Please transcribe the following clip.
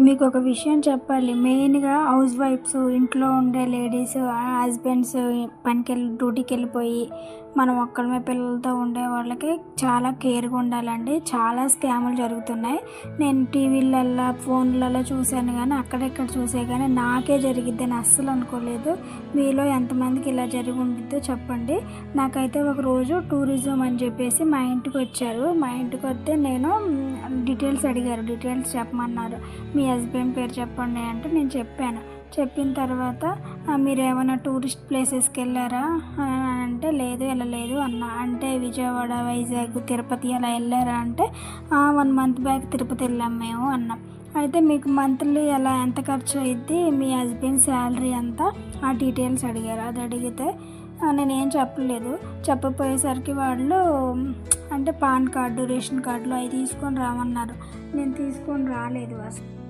మీకు ఒక విషయం చెప్పాలి. మెయిన్గా హౌస్ వైఫ్స్ ఇంట్లో ఉండే లేడీస్ హస్బెండ్స్ పనికి వెళ్ళి డ్యూటీకి వెళ్ళిపోయి మనం ఒక్కడమే పిల్లలతో ఉండే వాళ్ళకి చాలా కేర్గా ఉండాలండి. చాలా స్కాములు జరుగుతున్నాయి. నేను టీవీలల్లో ఫోన్లలో చూశాను కానీ అక్కడెక్కడ చూసే కానీ నాకే జరిగిద్దని అస్సలు అనుకోలేదు. మీలో ఎంతమందికి ఇలా జరిగి ఉండిద్దో చెప్పండి. నాకైతే ఒక రోజు టూరిజం అని చెప్పేసి మా ఇంటికి వచ్చారు. మా ఇంటికి వస్తే నేను డీటెయిల్స్ అడిగారు. డీటెయిల్స్ చెప్పమన్నారు. మీ హస్బెండ్ పేరు చెప్పండి అంటే నేను చెప్పాను. చెప్పిన తర్వాత మీరు ఏమైనా టూరిస్ట్ ప్లేసెస్కి వెళ్ళారా? అని అంటే లేదు వెళ్ళలేదు అన్న. అంటే విజయవాడ వైజాగ్ తిరుపతి అలా వెళ్ళారా అంటే వన్ మంత్ బ్యాక్ తిరుపతి వెళ్ళాం మేము అన్నాం. అయితే మీకు మంత్లీ ఎలా ఎంత ఖర్చు అయింది మీ హస్బెండ్ శాలరీ ఎంత ఆ డీటెయిల్స్ అడిగారు. అది అడిగితే నేనేం చెప్పలేదు. చెప్పపోయేసరికి వాళ్ళు అంటే పాన్ కార్డు రేషన్ కార్డులు అవి తీసుకొని రామన్నారు. నేను తీసుకొని రాలేదు అసలు.